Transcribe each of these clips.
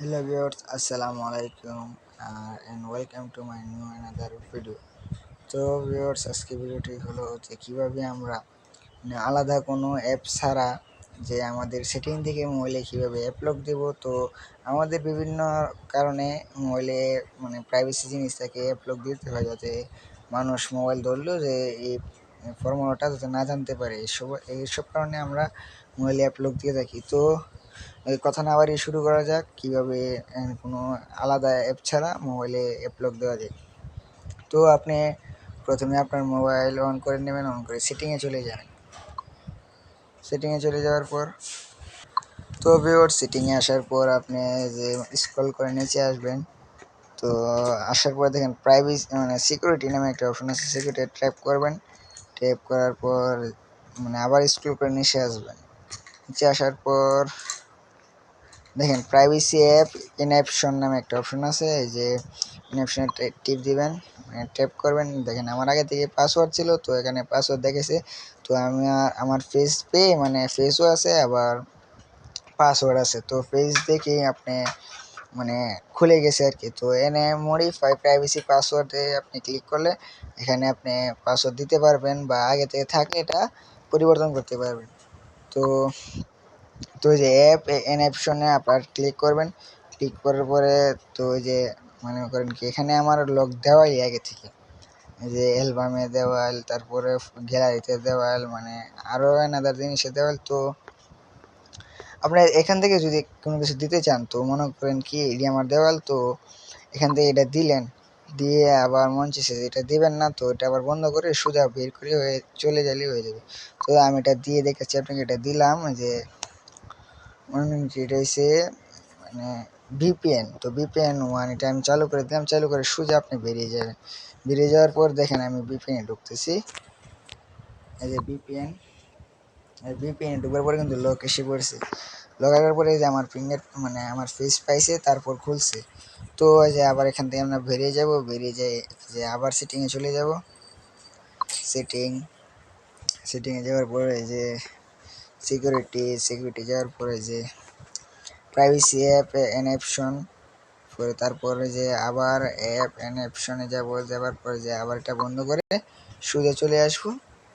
Hello viewers, Assalamu alaikum uh, and welcome to my new another video. তো viewers আজকে ভিডিওটি হলো যে কীভাবে আমরা আলাদা কোনো অ্যাপ ছাড়া যে আমাদের সেটিং থেকে মোবাইলে কীভাবে অ্যাপ লক দেবো তো আমাদের বিভিন্ন কারণে মোবাইলে মানে প্রাইভেসি জিনিস থাকে অ্যাপ লক দিতে হয় যাতে মানুষ মোবাইল ধরলেও যে এই ফর্মুলাটা যাতে না জানতে পারে এইসব এইসব কারণে আমরা মোবাইলে অ্যাপ লক দিয়ে থাকি তো কথা না বাড়িয়ে শুরু করা যাক। কীভাবে কোনো আলাদা অ্যাপ ছাড়া মোবাইলে অ্যাপ লক দেওয়া যায়। তো আপনি প্রথমে আপনার মোবাইল অন করে নেবেন অন করে সেটিংয়ে চলে যাবেন। সেটিংয়ে চলে যাওয়ার পর, তো ভিওর সেটিংয়ে আসার পর আপনি যে স্ক্রল করে নিচে আসবেন, তো আসার পর দেখেন প্রাইভেসি মানে সিকিউরিটি নামে একটা অপশন আছে সিকিউরিটি ট্যাপ করবেন। ট্যাপ করার পর মানে আবার স্ক্রল করে নিচে আসবেন। নিচে আসার পর দেখেন প্রাইভেসি অ্যাপ ইনঅপশন নামে একটা অপশন আছে, এই যে ইনঅপশনে টিপ দিবেন মানে ট্যাপ করবেন, দেখেন আমার আগে থেকে পাসওয়ার্ড ছিল, তো এখানে পাসওয়ার্ড দেখেছে, তো আমি আমার ফেস পে মানে ফেসও আছে, আবার পাসওয়ার্ড আছে, তো ফেস দেখে আপনি মানে খুলে গেছে আর কি তো এনে মডিফাই প্রাইভেসি পাসওয়ার্ডে আপনি ক্লিক করলে, এখানে আপনি পাসওয়ার্ড দিতে পারবেন, বা আগে থেকে থাকলে এটা, পরিবর্তন করতে পারবেন, তো তো ওই যে অ্যাপ এন অপশনে আপনার ক্লিক করবেন। ক্লিক করার পরে তো ওই যে মনে করেন কি, এখানে আমার লক দেওয়াই আগে থেকে। যে অ্যালবামে দেওয়াল, তারপরে গ্যালারিতে দেওয়াল মানে আরও এনাদার জিনিসে দেওয়াল, তো আপনার এখান থেকে যদি কোনো কিছু দিতে চান, তো মনে করেন কি, এটি আমার দেওয়াল, তো এখান থেকে এটা দিলেন, দিয়ে আবার মন চাইছে যে এটা দিবেন না, তো এটা আবার বন্ধ করে সোজা বের করে হয়ে চলে গেলেই হয়ে যাবে। তো আমি এটা দিয়ে দেখাচ্ছি, আপনাকে এটা দিলাম, যে মনে এটা হচ্ছে মানে ভিপিএন তো ভিপিএন ওয়ান এটা আমি চালু করে দিলাম, চালু করে সোজা আপনি বেরিয়ে যাবেন। বেরিয়ে যাওয়ার পর দেখেন আমি ভিপিএনে ঢুকতেছি। এই যে ভিপিএন ভিপিএনে ঢুকার পরে কিন্তু লক এসে পড়ছে। লক আসার পরে এই যে আমার ফিঙ্গার মানে আমার ফেস পাইছে, তারপর খুলছে। তো যে আবার এখান থেকে আমরা বেরিয়ে যাব, বেরিয়ে যাই, যে আবার সেটিংয়ে চলে যাব। সেটিং সেটিংয়ে যাওয়ার পরে যে সিকিউরিটি সিকিউরিটি যাওয়ার পরে যে প্রাইভেসি অ্যাপ এনএপশন পরে তারপরে যে আবার অ্যাপ এনএপশনে যাব, যাবার পরে যে আবার এটা বন্ধ করে সোজা চলে আসব।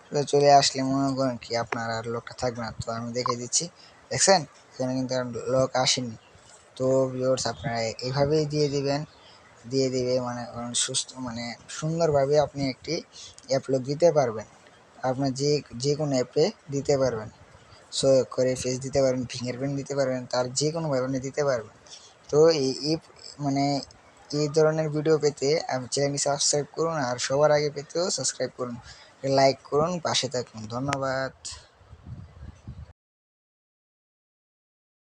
সোজা চলে আসলে মনে করেন কি আপনার আর লোকটা থাকবে না। তো আমি দেখে দিচ্ছি। দেখছেন? এখানে কিন্তু লক আসেনি। তো ভিউয়ার্স আপনারা এইভাবেই দিয়ে দিবেন। দিয়ে দিবে মানে সুস্থ মানে সুন্দরভাবে আপনি একটি অ্যাপ লক দিতে পারবেন। আপনার যে যে কোনো অ্যাপে দিতে পারবেন। সো করে ফেস দিতে পারবেন ফিঙ্গারপ্রিন্ট দিতে পারবেন, তার যে কোনো ধরনের দিতে পারবেন। তো এই মানে এই ধরনের ভিডিও পেতে চ্যানেলটি সাবস্ক্রাইব করুন আর সবার আগে পেতেও সাবস্ক্রাইব করুন। লাইক করুন, পাশে থাকুন। ধন্যবাদ।